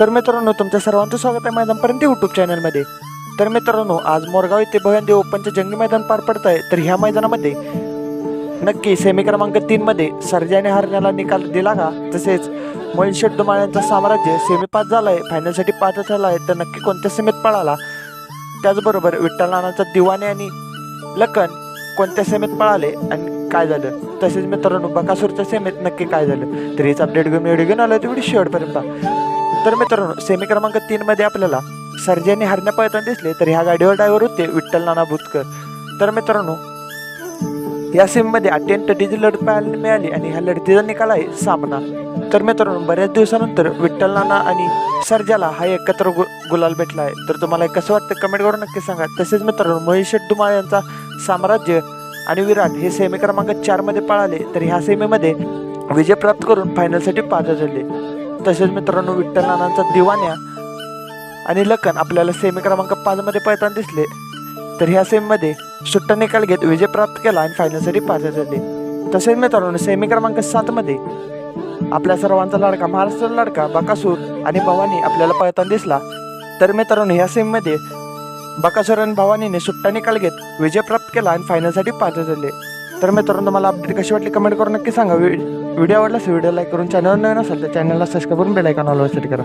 तर मित्रांनो तुमच्या सर्वांचं स्वागत आहे मैदानपर्यंत यूट्यूब चॅनलमध्ये तर मित्रांनो आज मोरगाव येथे भव्यांदेव ओपनचे जंगी मैदान पार पडत आहे तर ह्या मैदानामध्ये नक्की सेमी क्रमांक तीनमध्ये सर्जाने हरण्याला निकाल दिला का? तसेच मोहिल दुमाळ माळ्यांचं साम्राज्य सेमी पास झालं आहे फायनलसाठी पात्र झाला आहे तर नक्की कोणत्या सेमीत पळाला? त्याचबरोबर विठ्ठल नानाचा दिवाने आणि लखन कोणत्या सेमीत पळाले आणि काय झालं? तसेच मित्रांनो बकासूरच्या सेमीत नक्की काय झालं? तर हेच अपडेट घेऊन व्हिडिओ घेऊन आलो तर व्हिडिओ शेवटपर्यंत तर मित्रांनो सेमी क्रमांक तीनमध्ये आपल्याला सर्जेने हरण्या पळताना दिसले तर ह्या गाडीवर ड्रायव्हर होते विठ्ठल नाना भुतकर. तर मित्रांनो या सेमीमध्ये अत्यंत तटीची लढत पाहायला मिळाली आणि ह्या लढतीचा निकाल आहे सामना. तर मित्रांनो बऱ्याच दिवसानंतर विठ्ठल नाना आणि सर्जाला हा एकत्र गु गुलाल भेटला आहे. तर तुम्हाला कसं वाटतं कमेंट करून नक्की सांगा. तसेच मित्रांनो महेश शेट्टुमाळ यांचा साम्राज्य आणि विराट हे सेमी क्रमांक चारमध्ये पळाले तर ह्या सेमीमध्ये विजय प्राप्त करून फायनलसाठी पात्र झाले तसेच मित्रांनो विठ्ठल नानांचा दिवाण्या आणि लखन आपल्याला सेमी क्रमांक पाचमध्ये पळताना दिसले. तर ह्या सेमीमध्ये सुट्टा निकाल घेत विजय प्राप्त केला आणि फायनलसाठी पात्र झाले. तसेच मित्रांनो सेमी क्रमांक सातमध्ये आपल्या सर्वांचा लाडका महाराष्ट्राचा लाडका बकासूर आणि भवानी आपल्याला पळताना दिसला. तर मित्रांनो ह्या सेमीमध्ये बकासूर आणि भवानीने सुट्टा निकाल घेत विजय प्राप्त केला आणि फायनलसाठी पात्र झाले. तर मित्रांनो तुम्हाला अपडेट कशी वाटली कमेंट करून नक्की सांगा. व्हिडिओ आवडल्यास व्हिडिओ लाईक करून चॅनल नवीन असेल तर चॅनलला सबस्क्राईब करून बेलायकॉन ऑलवर सेट करा.